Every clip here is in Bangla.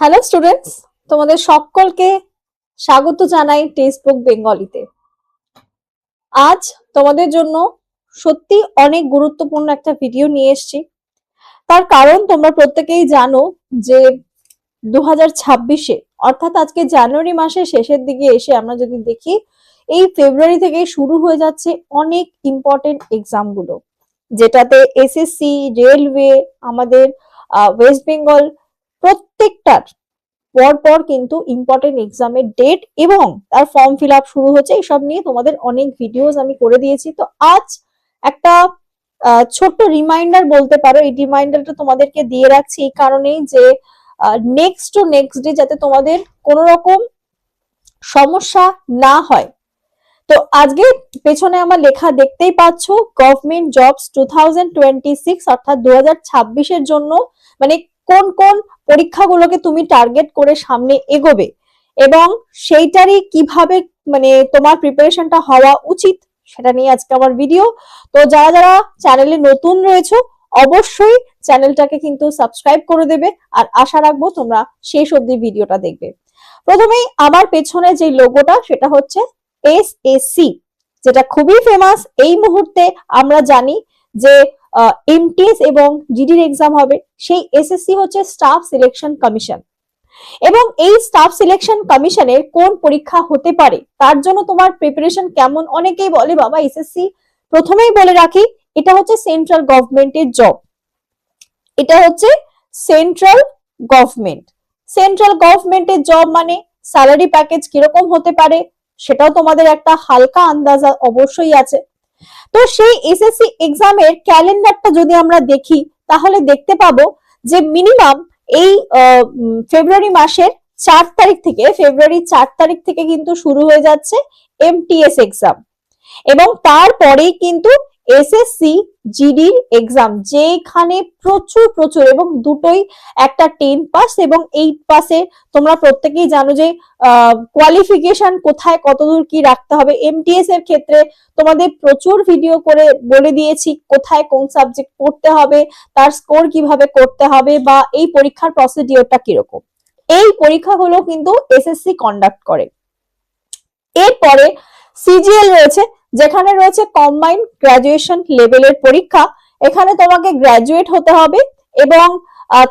হ্যালো স্টুডেন্টস তোমাদের সকলকে স্বাগত জানাই টেক্সট বুক বেঙ্গলিতে আজ তোমাদের জন্য সত্যি অনেক গুরুত্বপূর্ণ একটা ভিডিও নিয়ে এসেছি। তার কারণ তোমরা প্রত্যেকেই জানো যে দু হাজার ছাব্বিশে, অর্থাৎ আজকে জানুয়ারি মাসের শেষের দিকে এসে আমরা যদি দেখি, এই ফেব্রুয়ারি থেকে শুরু হয়ে যাচ্ছে অনেক ইম্পর্টেন্ট এক্সামগুলো যেটাতে এসএসসি রেলওয়ে আমাদের ওয়েস্ট বেঙ্গল প্রত্যেকটার পর পর কিন্তু ইম্পর্টেন্ট এক্সামের ডেট এবং তার ফর্ম ফিল আপ শুরু হচ্ছে। এসব নিয়ে তোমাদের অনেক ভিডিওস আমি করে দিয়েছি। তো আজ একটা ছোট্ট রিমাইন্ডার বলতে পারো। এই রিমাইন্ডারটা তোমাদেরকে দিয়ে রাখছি এই কারণেই যে নেক্সট টু নেক্সট ডে যাতে তোমাদের কোনো রকম সমস্যা না হয়। তো আজকে পেছনে আমার লেখা দেখতেই পাচ্ছ government jobs two thousand twenty six অর্থাৎ দু ছাব্বিশের জন্য মানে কোন কোন পরীক্ষাগুলোকে তুমি টার্গেট করে সামনে এগোবে এবং সেইটারই কীভাবে মানে তোমার প্রিপারেশনটা হওয়া উচিত সেটা নিয়ে আজকে আমার ভিডিও তো যারা যারা চ্যানেলে নতুন রয়েছে, অবশ্যই চ্যানেলটাকে কিন্তু সাবস্ক্রাইব করে দেবে আর আশা রাখব তোমরা শেষ অব্দি ভিডিওটা দেখবে। প্রথমেই আমার পেছনে যে লোগোটা সেটা হচ্ছে এস এস সি যেটা খুবই ফেমাস এই মুহূর্তে আমরা জানি যে এমটিএস এবং জিডির এক্সাম হবে, সেই এসএসসি হচ্ছে স্টাফ সিলেকশন কমিশন এবং এই স্টাফ সিলেকশন কমিশনের কোন পরীক্ষা হতে পারে, তার জন্য তোমার প্রিপারেশন কেমন? অনেকেই বলে, বাবা এসএসসি প্রথমেই বলে রাখি, এটা হচ্ছে সেন্ট্রাল গভর্নমেন্টের জব এটা হচ্ছে সেন্ট্রাল গভর্নমেন্ট সেন্ট্রাল গভর্নমেন্টের জব মানে স্যালারি প্যাকেজ কীরকম হতে পারে, সেটাও তোমাদের একটা হালকা আন্দাজা অবশ্যই আছে। তো সেই এসএসসি এক্সামের ক্যালেন্ডারটা যদি আমরা দেখি, তাহলে দেখতে পাবো যে মিনিমাম এই ফেব্রুয়ারি মাসের চার তারিখ থেকে ফেব্রুয়ারি চার তারিখ থেকে কিন্তু শুরু হয়ে যাচ্ছে এমটিএস এক্সাম এবং তারপরেই কিন্তু এসএসসি জিডির এক্সাম যেখানে প্রচুর প্রচুর এবং দুটোই একটা টেন পাস এবং এইট পাসে তোমরা প্রত্যেকেই জানো যে কোয়ালিফিকেশন কোথায়, কতদূর কি রাখতে হবে। এমটিএস এর ক্ষেত্রে তোমাদের প্রচুর ভিডিও করে বলে দিয়েছি কোথায় কোন সাবজেক্ট পড়তে হবে, তার স্কোর কীভাবে করতে হবে বা এই পরীক্ষার প্রসিডিওরটা কীরকম। এই পরীক্ষাগুলো কিন্তু এসএসসি কন্ডাক্ট করে। এরপরে সিজিএল রয়েছে। যেখানে রয়েছে কম্বাইন গ্রাজুয়েশন লেভেলের পরীক্ষা, এখানে তোমাকে গ্রাজুয়েট হতে হবে এবং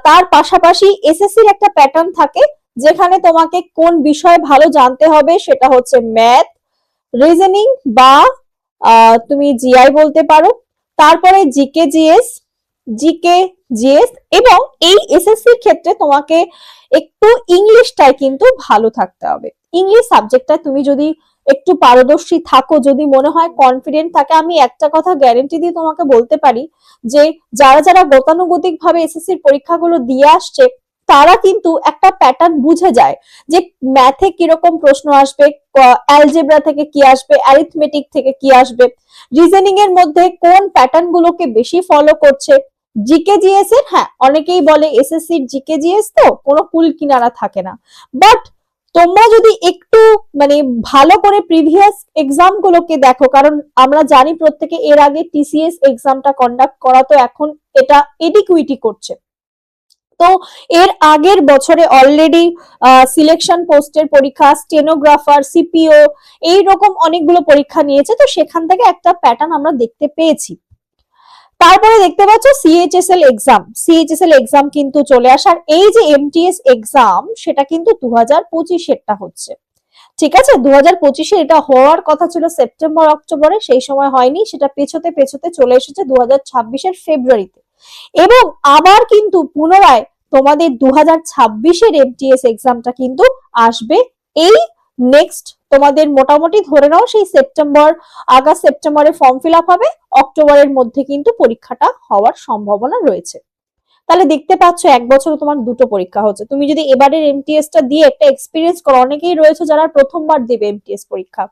তার পাশাপাশি এসএসসির একটা প্যাটার্ন থাকে যেখানে তোমাকে কোন বিষয় ভালো জানতে হবে সেটা হচ্ছে ম্যাথ রিজনিং বা তুমি জিআই বলতে পারো। তারপরে জিকে জিএস জিকে জিএস এবং এই এসএসসির ক্ষেত্রে তোমাকে একটু ইংলিশটাই কিন্তু ভালো থাকতে হবে। ইংলিশ সাবজেক্টটা তুমি যদি একটু পারদর্শী থাকো যদি মনে হয় কনফিডেন্ট থাকে, আমি একটা কথা গ্যারেন্টি দিয়ে তোমাকে বলতে পারি যে, যারা যারা গতানুগতিক ভাবে এসএসসির পরীক্ষাগুলো দিয়ে আসছে, তারা কিন্তু একটা প্যাটার্ন বুঝে যায় যে ম্যাথে কীরকম প্রশ্ন আসবে অ্যালজেব্রা থেকে কি আসবে অ্যারিথমেটিক থেকে কি আসবে রিজনিং এর মধ্যে কোন প্যাটার্ন গুলোকে বেশি ফলো করছে জিকে জিএস এর হ্যাঁ অনেকেই বলে এসএসসির জিকে জিএস তো কোনো কুল কিনারা থাকে না বাট তোমরা যদি একটু মানে ভালো করে প্রিভিয়াস এক্সাম গুলোকে দেখো, কারণ আমরা জানি প্রত্যেকে এর আগে টিসিএস এক্সামটা কন্ডাক্ট করা তো এখন এটা এডিকুইটি করছে। তো এর আগের বছরে অলরেডি সিলেকশন পোস্টের পরীক্ষা স্টেনোগ্রাফার সিপিও এই রকম অনেকগুলো পরীক্ষা নিয়েছে, তো সেখান থেকে একটা প্যাটার্ন আমরা দেখতে পেয়েছি। তারপরে দেখতে পাচ্ছ সিএইচএসএল এক্সাম সিএইচএসএল এক্সাম কিন্তু চলে আসার এই যে এমটিএস এক্সাম সেটা কিন্তু দু হাজার পঁচিশেরটা হচ্ছে। ঠিক আছে? দু হাজার পঁচিশে এটা হওয়ার কথা ছিল সেপ্টেম্বর, অক্টোবরে, সেই সময় হয়নি, সেটা পেছতে পেছতে চলে এসেছে দু হাজার ছাব্বিশের ফেব্রুয়ারিতে। এবং আবার কিন্তু পুনরায় তোমাদের দু হাজার ছাব্বিশের এমটিএস এক্সামটা কিন্তু আসবে এই নেক্সট তোমাদের মোটামুটি ধরে নাও সেই সেপ্টেম্বর আগস্ট সেপ্টেম্বরে ফর্ম ফিল হবে। অক্টোবরের মধ্যে কিন্তু পরীক্ষাটা হওয়ার সম্ভাবনা রয়েছে। তাহলে দেখতে পাচ্ছ এক বছরে তোমার দুটো পরীক্ষা হচ্ছে। তুমি যদি এবারের এমটিএস টা দিয়ে একটা এক্সপিরিয়েন্স করো, অনেকেই রয়েছে যারা প্রথমবার দেবে এমটিএস পরীক্ষা।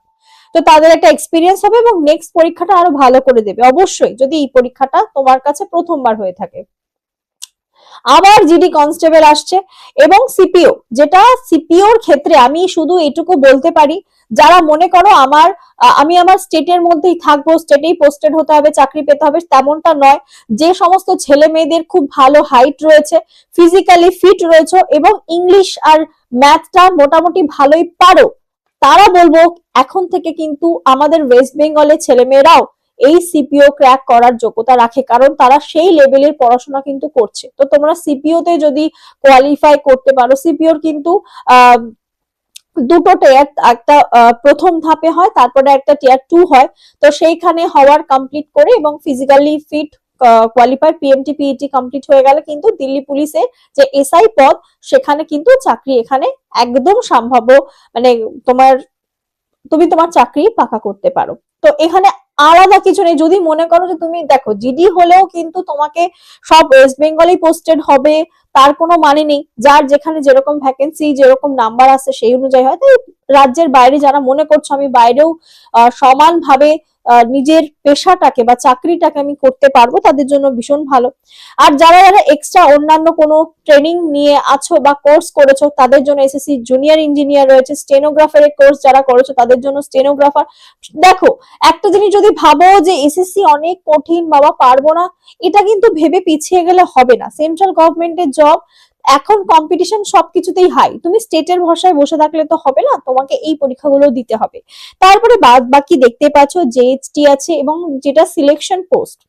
তো তাদের একটা এক্সপিরিয়েন্স হবে এবং নেক্সট পরীক্ষাটা আরও ভালো করে দেবে। অবশ্যই যদি এই পরীক্ষাটা তোমার কাছে প্রথমবার হয়ে থাকে। আবার জিডি কনস্টেবল আসছে এবং সিপিও, যেটা সিপিওর ক্ষেত্রে আমি শুধু এটুকু বলতে পারি, যারা মনে করো আমার আমি আমার স্টেটের মধ্যেই থাকব, স্টেটেই পোস্টেড হতে হবে, চাকরি পেতে হবে, তেমনটা নয়। যে সমস্ত ছেলে মেয়েদের খুব ভালো হাইট রয়েছে ফিজিক্যালি ফিট রয়েছে এবং ইংলিশ আর ম্যাথটা মোটামুটি ভালোই পারো, তারা বলব এখন থেকে কিন্তু আমাদের ওয়েস্ট বেঙ্গলের ছেলেমেয়েরাও এই সিপিও ক্র্যাক করার যোগ্যতা রাখে, কারণ তারা সেই লেভেলের পড়াশোনা কিন্তু করছে। তো তোমরা সিপিও তে যদি কোয়ালিফাই করতে পারো সিপিওর কিন্তু, আহ, দুটো টিয়ার একটা প্রথম ধাপে হয়, তারপরে একটা টিয়ার টু হয়। তো সেইখানে হওয়ার কমপ্লিট করে এবং physically fit qualify PMT PET complete হয়ে গেলে কিন্তু দিল্লি পুলিশের যে এসআই পদ, সেখানে কিন্তু চাকরি এখানে একদম সম্ভাব্য মানে তোমার, তুমি তোমার চাকরি পাকা করতে পারো। তো এখানে আলাদা কিছু নেই। যদি মনে করো যে তুমি, দেখো জিডি হলেও কিন্তু তোমাকে সব ওয়েস্ট বেঙ্গলেই পোস্টেড হবে, তার কোনো মানে নেই। যার যেখানে যেরকম ভ্যাকেন্সি যেরকম নাম্বার আছে সেই অনুযায়ী হয়। তাই রাজ্যের বাইরে যারা মনে করছ, আমি বাইরেও সমানভাবে নিজের পেশাটাকে বা চাকরিটাকে আমি করতে পারব, তাদের জন্য ভীষণ ভালো। আর যারা যারা এক্সট্রা অন্যান্য কোনো ট্রেনিং নিয়ে আছো বা কোর্স করেছ, তাদের জন্য এসএসসি জুনিয়র ইঞ্জিনিয়ার রয়েছে স্টেনোগ্রাফারের কোর্স যারা করেছ, তাদের জন্য স্টেনোগ্রাফার দেখো, একটা জিনিস যদি ভাবো যে এসএসসি অনেক কঠিন, বাবা, পারব না, এটা কিন্তু ভেবে পিছিয়ে গেলে হবে না। সেন্ট্রাল গভর্নমেন্টের জব এখন কম্পিটিশন সবকিছুতেই হাই তুমি স্টেটের ভরসায় বসে থাকলে তো হবে না, তোমাকে এই পরীক্ষাগুলো দিতে হবে। তারপরে বাদ বাকি দেখতে পাচ্ছ জেএইচটি আছে এবং যেটা সিলেকশন পোস্ট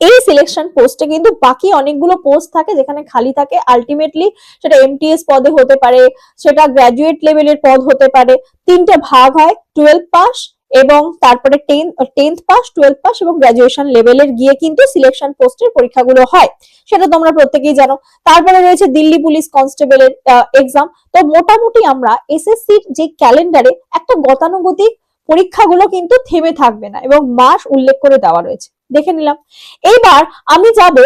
এই সিলেকশন পোস্টে কিন্তু বাকি অনেকগুলো পোস্ট থাকে যেখানে খালি থাকে। আলটিমেটলি সেটা এমটিএস পদে হতে পারে, সেটা গ্র্যাজুয়েট লেভেলের পদ হতে পারে। তিনটে ভাগ হয় টুয়েলভ পাস এবং তারপরে ten tenth pass twelve pass এবং গ্রাজুয়েশন লেভেলের গিয়ে কিন্তু সিলেকশন পোস্টের পরীক্ষাগুলো হয়। সেটা তোমরা প্রত্যেকেই জানো। তারপরে রয়েছে দিল্লি পুলিশ কনস্টেবলের এক্সাম তো মোটামুটি আমরা এসএসসির যে ক্যালেন্ডারে একটা গতানুগতিক পরীক্ষাগুলো কিন্তু থেমে থাকবে না এবং মাস উল্লেখ করে দেওয়া রয়েছে। দেখে নিলাম। এইবার আমি যাব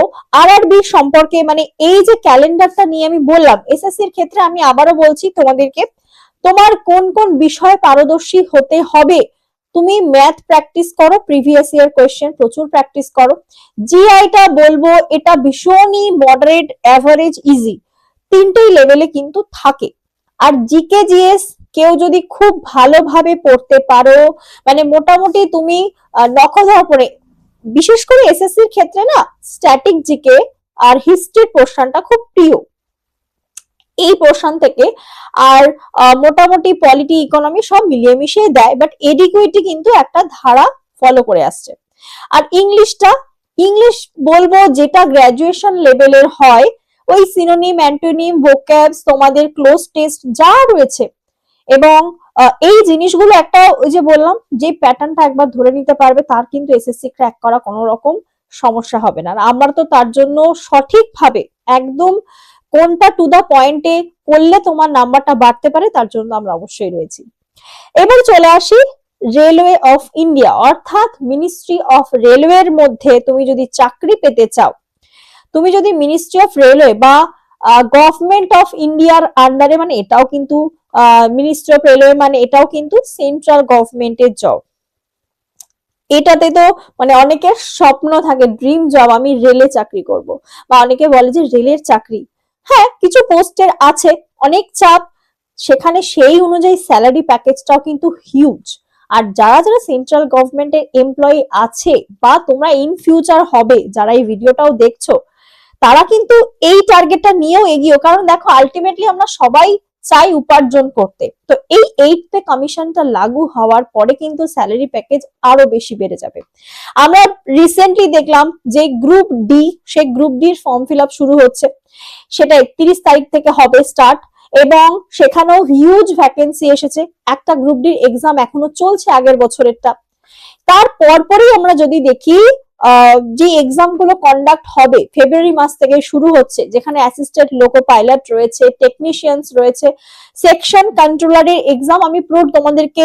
আরআরবি সম্পর্কে মানে এই যে ক্যালেন্ডারটা নিয়ে আমি বললাম এসএসসির ক্ষেত্রে আমি আবারও বলছি তোমাদেরকে, তোমার কোন কোন বিষয়ে পারদর্শী হতে হবে তুমি ম্যাথ প্র্যাকটিস করো প্রিভিয়াস ইয়ার কোয়েশ্চেন প্রচুর প্র্যাকটিস করো। জিআইটা বলব, এটা ভীষণই মডারেট অ্যাভারেজ ইজি তিনটেই লেভেলে কিন্তু থাকে। আর জিকে জিএস কেউ যদি খুব ভালোভাবে পড়তে পারো মানে মোটামুটি তুমি পড়ে, বিশেষ করে এসএসসির ক্ষেত্রে না স্ট্যাটিক জিকে আর হিস্ট্রির পোর্শনটা খুব প্রিয়। এই পোর্শন থেকে আর মোটামুটি পলিটি ইকোনমি সব মিলিয়ে মিশিয়ে দেয় বাট এডিকুইটি কিন্তু একটা ধারা ফলো করে আসছে। আর ইংলিশটা, ইংলিশ বলব যেটা গ্রাজুয়েশন লেভেলের হয়, ওই সিনোনিম অ্যান্টোনিম ভোক্যাবস তোমাদের ক্লোজ টেস্ট যা রয়েছে, এবং এই জিনিসগুলো একটা ওই যে বললাম, যে প্যাটার্নটা একবার ধরে নিতে পারবে, তার কিন্তু এসএসসি ক্র্যাক করা কোনো রকম সমস্যা হবে না। আর আমরা তো তার জন্য সঠিকভাবে একদম কোনটা টু দা পয়েন্টে করলে তোমার নাম্বারটা বাড়তে পারে, তার জন্য আমরা অবশ্যই রয়েছি। এবার চলে আসি রেলওয়ে অফ ইন্ডিয়া অর্থাৎ মিনিস্ট্রি অফ রেলওয়ের মধ্যে তুমি যদি চাকরি পেতে চাও, তুমি যদি মিনিস্ট্রি অফ রেলওয়ে বা গভর্নমেন্ট অফ ইন্ডিয়ার আন্ডারে মানে এটাও কিন্তু মিনিস্ট্রি অফ রেলওয়ে মানে এটাও কিন্তু সেন্ট্রাল গভর্নমেন্টের জব এটাতে তো মানে অনেকের স্বপ্ন থাকে ড্রিম জব আমি রেলে চাকরি করব। বা অনেকে বলে যে রেলের চাকরি হ্যাঁ কিছু পোস্টের আছে, অনেক চাপ। সেখানে সেই অনুযায়ী স্যালারি প্যাকেজটাও কিন্তু হিউজ আর যারা যারা সেন্ট্রাল গভর্নমেন্টের এমপ্লয়ি আছে, বা তোমরা ইন ফিউচার হবে, যারা এই ভিডিওটাও দেখছ, তারা কিন্তু এই টার্গেটটা নিয়েও এগিয়েও। কারণ দেখো আলটিমেটলি আমরা সবাই চাই উপার্জন করতে। তো এই এইট পে কমিশনটা লাগু হওয়ার পরে কিন্তু স্যালারি প্যাকেজ আরও বেশি বেড়ে যাবে। আমরা রিসেন্টলি দেখলাম যে গ্রুপ ডি সেই গ্রুপ ডির ফর্ম ফিল শুরু হচ্ছে। সেটা একত্রিশ তারিখ থেকে হবে স্টার্ট এবং সেখানেও হিউজ ভ্যাকেন্সি এসেছে। একটা গ্রুপ ডির এক্সাম এখনও চলছে আগের বছরেরটা। তার পরপরই আমরা যদি দেখি যে এক্সামগুলো কন্ডাক্ট হবে ফেব্রুয়ারি মাস থেকে শুরু হচ্ছে, যেখানে অ্যাসিস্ট্যান্ট লোকো পাইলট রয়েছে টেকনিশিয়ানস রয়েছে সেকশন কন্ট্রোলারের এক্সাম আমি পুরো তোমাদেরকে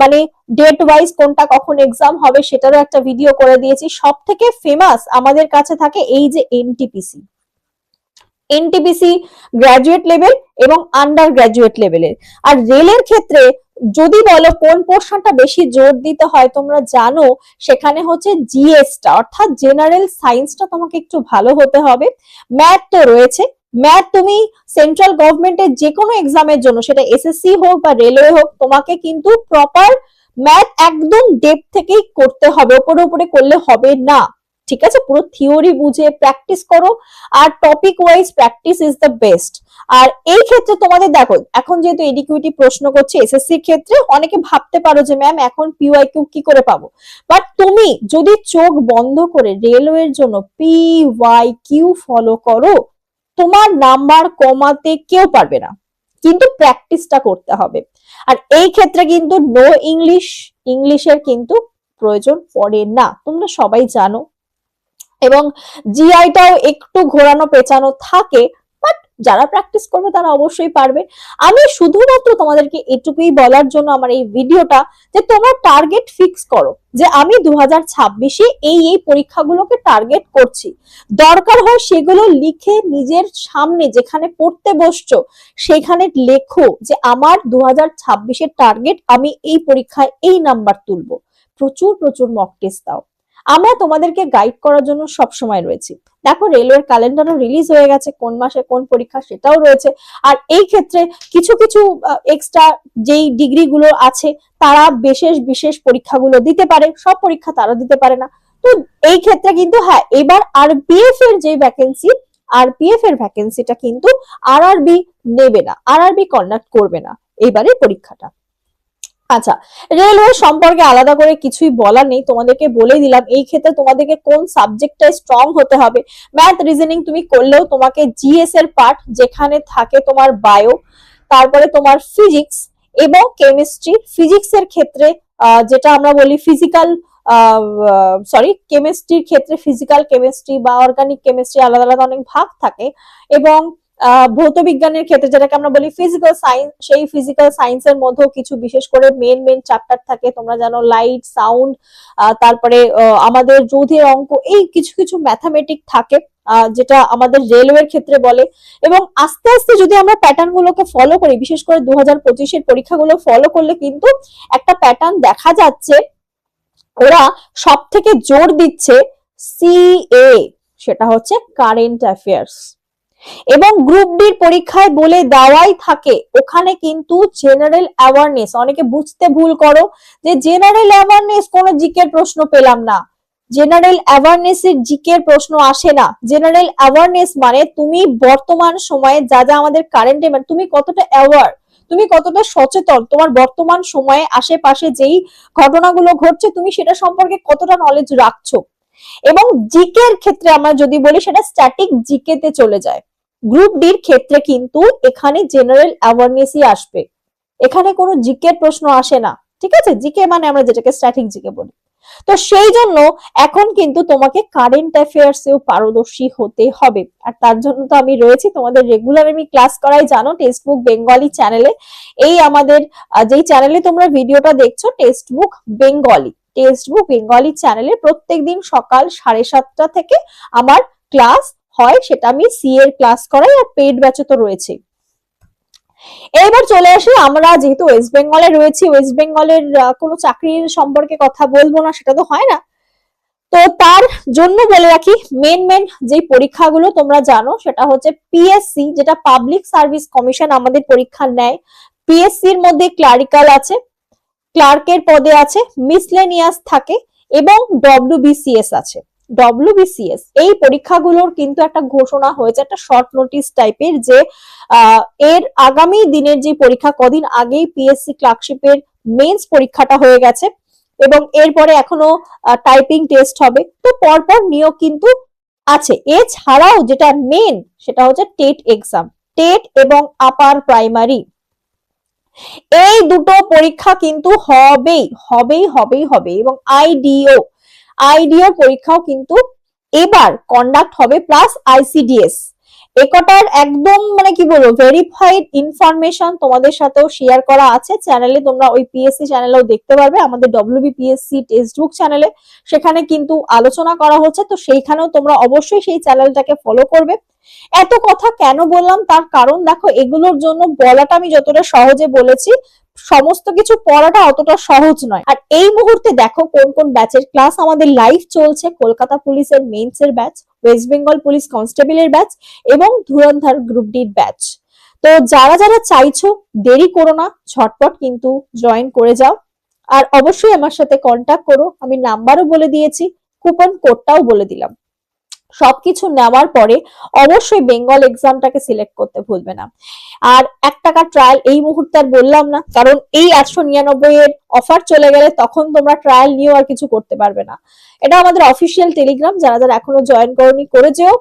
মানে ডেট ওয়াইজ কোনটা কখন এক্সাম হবে সেটারও একটা ভিডিও করে দিয়েছি। সব থেকে ফেমাস আমাদের কাছে থাকে এই যে এনটিপিসি এনটিপিসি গ্রাজুয়েট লেভেল এবং আন্ডার গ্রাজুয়েট লেভেলের আর রেলের ক্ষেত্রে যদি বলো কোন পোর্শনটা বেশি জোর দিতে হয় তোমরা জানো, সেখানে হচ্ছে জিএসটা অর্থাৎ জেনারেল সায়েন্সটা তোমাকে একটু ভালো হতে হবে। ম্যাথ তো রয়েছে। ম্যাথ তুমি সেন্ট্রাল গভর্নমেন্টের যে কোনো এক্সামের জন্য, সেটা এসএসসি হোক বা রেলওয়ে হোক, তোমাকে কিন্তু প্রপার ম্যাথ একদম ডেপ থেকেই করতে হবে, ওপরে উপরে করলে হবে না। ঠিক আছে? পুরো থিওরি বুঝে প্র্যাকটিস করো। আর topic wise practice is the best আর এই ক্ষেত্রে তোমাদের দেখো, এখন যেহেতু এডিকিউটি প্রশ্ন করছে এসএসসির ক্ষেত্রে, অনেকে ভাবতে পারো যে, ম্যাম, এখন পিওয়াই কিউ কি করে পাবো? বাট তুমি যদি চোখ বন্ধ করে রেলওয়ের জন্য পি ওয়াই কিউ ফলো করো, তোমার নাম্বার কমাতে কেউ পারবে না। কিন্তু প্র্যাকটিসটা করতে হবে। আর এই ক্ষেত্রে কিন্তু নো ইংলিশ ইংলিশের কিন্তু প্রয়োজন পড়ে না। তোমরা সবাই জানো। এবং জিআইটাও একটু ঘোরানো পেঁচানো থাকে বাট যারা প্র্যাকটিস করবে তারা অবশ্যই পারবে। আমি শুধুমাত্র তোমাদেরকে এটুকুই বলার জন্য আমার এই ভিডিওটা যে তোমরা টার্গেট ফিক্স করো, যে আমি দু হাজার ছাব্বিশে এই এই পরীক্ষাগুলোকে টার্গেট করছি। দরকার হয় সেগুলো লিখে নিজের সামনে যেখানে পড়তে বসছো, সেখানে লেখো যে আমার দু হাজার ছাব্বিশের টার্গেট আমি এই পরীক্ষায় এই নাম্বার তুলবো। প্রচুর প্রচুর মক টেস্ট দাও। আমরা তোমাদেরকে গাইড করার জন্য সব সময় রয়েছি। দেখো রেলওয়ের ক্যালেন্ডারও রিলিজ হয়ে গেছে, কোন মাসে কোন পরীক্ষা সেটাও রয়েছে। আর এই ক্ষেত্রে কিছু কিছু এক্সট্রা যেই ডিগ্রি গুলো আছে, তারা বিশেষ বিশেষ পরীক্ষাগুলো দিতে পারে। সব পরীক্ষা তারা দিতে পারে না। তো এই ক্ষেত্রে কিন্তু হ্যাঁ এবার আরবিএফ এর যে ভ্যাকেন্সি আর আরপিএফ এর ভ্যাকেন্সিটা কিন্তু আরআরবি নেবে না আরআরবি কন্ডাক্ট করবে না এবারে পরীক্ষাটা। আচ্ছা রেলওয়ে সম্পর্কে আলাদা করে কিছুই বলার নেই, তোমাদেরকে বলেই দিলাম, এই ক্ষেত্রে তোমাদেরকে কোন সাবজেক্টটা স্ট্রং হতে হবে। ম্যাথ রিজনিং তুমি করলেও তোমাকে জিএস এর পার্ট যেখানে থাকে তোমার বায়ো তারপরে তোমার ফিজিক্স এবং কেমিস্ট্রি ফিজিক্স এর ক্ষেত্রে যেটা আমরা বলি ফিজিক্যাল সরি কেমিস্ট্রির ক্ষেত্রে ফিজিক্যাল কেমিস্ট্রি বা অর্গানিক কেমিস্ট্রি আলাদা আলাদা অনেক ভাগ থাকে। এবং ভৌত বিজ্ঞানের ক্ষেত্রে যেটাকে আমরা বলি ফিজিক্যাল সায়েন্স সেই ফিজিক্যাল সায়েন্সের মধ্যেও কিছু বিশেষ করে মেন মেন চ্যাপ্টার থাকে। তোমরা জানো লাইট সাউন্ড তারপরে আমাদের যৌধের অঙ্ক, এই কিছু কিছু ম্যাথামেটিক থাকে যেটা আমাদের রেলওয়ের ক্ষেত্রে বলে। এবং আস্তে আস্তে যদি আমরা প্যাটার্ন গুলোকে ফলো করি, বিশেষ করে দু হাজার পঁচিশের পরীক্ষাগুলো ফলো করলে কিন্তু একটা প্যাটার্ন দেখা যাচ্ছে, ওরা সব থেকে জোর দিচ্ছে সিএ সেটা হচ্ছে কারেন্ট অ্যাফেয়ার্স এবং গ্রুপ ডির পরীক্ষায় বলে দেওয়াই থাকে। ওখানে কিন্তু জেনারেল অ্যাওয়ারনেস অনেকে বুঝতে ভুল করো, যে জেনারেল অ্যাওয়ারনেস কোনো জিকের প্রশ্ন পেলাম না। জেনারেল অ্যাওয়ারনেস এর জিকের প্রশ্ন আসে না। জেনারেল অ্যাওয়ারনেস মানে তুমি বর্তমান সময়ে যা যা আমাদের কারেন্ট এভেন্ট তুমি কতটা অ্যাওয়ার তুমি কতটা সচেতন, তোমার বর্তমান সময়ে আশেপাশে যেই ঘটনাগুলো ঘটছে, তুমি সেটা সম্পর্কে কতটা নলেজ রাখছো। এবং জিকের ক্ষেত্রে আমরা যদি বলি, সেটা স্ট্যাটিক জিকে তে চলে যায়। গ্রুপ ডির ক্ষেত্রে কিন্তু এখানে জেনারেল অ্যাওয়ারনেসই আসবে। এখানে কোনো জিকের প্রশ্ন আসে না, ঠিক আছে? জিকে মানে আমরা যেটাকে স্ট্যাটিক জিকে বলি। তো সেই জন্য এখন কিন্তু তোমাকে কারেন্ট অ্যাফেয়ার্স এও পারদর্শী হতে হবে। আর তার জন্য তো আমি রয়েছি তোমাদের রেগুলার আমি ক্লাস করাই, জানো? টেক্সটবুক বেঙ্গলি চ্যানেলে এই আমাদের যেই চ্যানেলে তোমরা ভিডিওটা দেখছ টেক্সটবুক বেঙ্গলি টেক্সটবুক বেঙ্গলি চ্যানেলে প্রত্যেকদিন সকাল সাড়ে সাতটা থেকে আমার ক্লাস হয় সেটা আমি সি এর ক্লাস করাই আর পেড ব্যাচে তো রয়েছে এইবার চলে আসি আমরা যেহেতু ওয়েস্ট বেঙ্গলে রয়েছি ওয়েস্ট বেঙ্গলের কোনো চাকরির সম্পর্কে কথা বলব না, সেটা তো হয় না। তো তার জন্য বলে রাখি মেন মেন যে পরীক্ষাগুলো তোমরা জানো, সেটা হচ্ছে পিএসসি যেটা পাবলিক সার্ভিস কমিশন আমাদের পরীক্ষা নেয়। পিএসসি এর মধ্যে ক্লারিক্যাল আছে ক্লার্কের পদে আছে মিসলেনিয়াস থাকে এবং ডব্লিউবিসিএস আছে। ডব্লিউবিসিএস এই পরীক্ষাগুলোর কিন্তু একটা ঘোষণা হয়েছে, একটা শর্ট নোটিস টাইপের যে এর আগামী দিনের যে পরীক্ষা, কদিন আগেই পিএসসি ক্লার্কশিপের মেন্স পরীক্ষাটা হয়ে গেছে এবং এরপরে এখনও টাইপিং টেস্ট হবে। তো পরপর নিয়োগ কিন্তু আছে। এছাড়াও যেটা মেন সেটা হচ্ছে টেট এক্সাম টেট এবং আপার প্রাইমারি এই দুটো পরীক্ষা কিন্তু হবেই হবেই হবেই হবে এবং আইডিও আইডিও পরীক্ষাও কিন্তু এবার কন্ডাক্ট হবে প্লাস আইসিডিএস একটার একদম মানে কি বলব ভেরিফাইড ইনফরমেশন তোমাদের সাথেও শেয়ার করা আছে। চ্যানেলে তোমরা ওই পিএসসি চ্যানেলেও দেখতে পারবে, আমাদের ডব্লিউবিপিএসসি টেক্সটবুক চ্যানেলে সেখানে কিন্তু আলোচনা করা হচ্ছে, তো সেইখানেও তোমরা অবশ্যই সেই চ্যানেলটাকে ফলো করবে। এত কথা কেন বললাম? তার কারণ দেখো, এগুলোর জন্য বলাটা আমি যতটা সহজে বলেছি সমস্ত কিছু পড়াটা অতটা সহজ নয়। আর এই মুহূর্তে দেখো কোন কোন ব্যাচের ক্লাস আমাদের লাইভ চলছে। কলকাতা পুলিশের মেইনস এর ব্যাচ ওয়েস্ট বেঙ্গল পুলিশ কনস্টেবলের ব্যাচ এবং ধুরন্ধর গ্রুপ ডির ব্যাচ তো যারা যারা চাইছো, দেরি করো না, ঝটপট কিন্তু জয়েন করে যাও। আর অবশ্যই আমার সাথে কন্ট্যাক্ট করো। আমি নাম্বারও বলে দিয়েছি কুপন কোডটাও বলে দিলাম। সবকিছু নেওয়ার পরে অবশ্যই বেঙ্গল এক্সামটাকে সিলেক্ট করতে ভুলবে না। আর এক টাকা ট্রায়াল এই মুহূর্তে আর বললাম না, কারণ এই আটশো নিরানব্বই এর অফার চলে গেলে তখন তোমরা ট্রায়াল নিয়েও আর কিছু করতে পারবে না। এটা আমাদের অফিসিয়াল টেলিগ্রাম যারা যারা এখনও জয়েন করনি, করে যেও।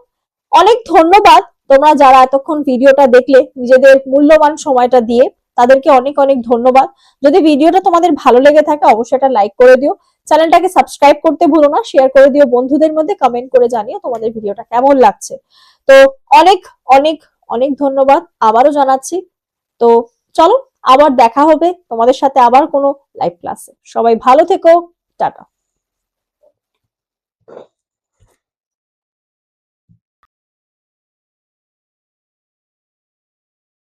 অনেক ধন্যবাদ তোমরা যারা এতক্ষণ ভিডিওটা দেখলে, নিজেদের মূল্যবান সময়টা দিয়ে। তাদেরকে অনেক অনেক ধন্যবাদ। যদি ভিডিওটা তোমাদের ভালো লেগে থাকে, অবশ্যই এটা লাইক করে দিও। চ্যানেলটাকে সাবস্ক্রাইব করতে ভুলো না শেয়ার করে দিও বন্ধুদের মধ্যে কমেন্ট করে জানিও তোমাদের ভিডিওটা কেমন লাগছে। তো অনেক অনেক অনেক ধন্যবাদ আবারও জানাচ্ছি। তো চলো, আবার দেখা হবে তোমাদের সাথে আবার কোনো লাইভ ক্লাসে সবাই ভালো থেকো, টাটা।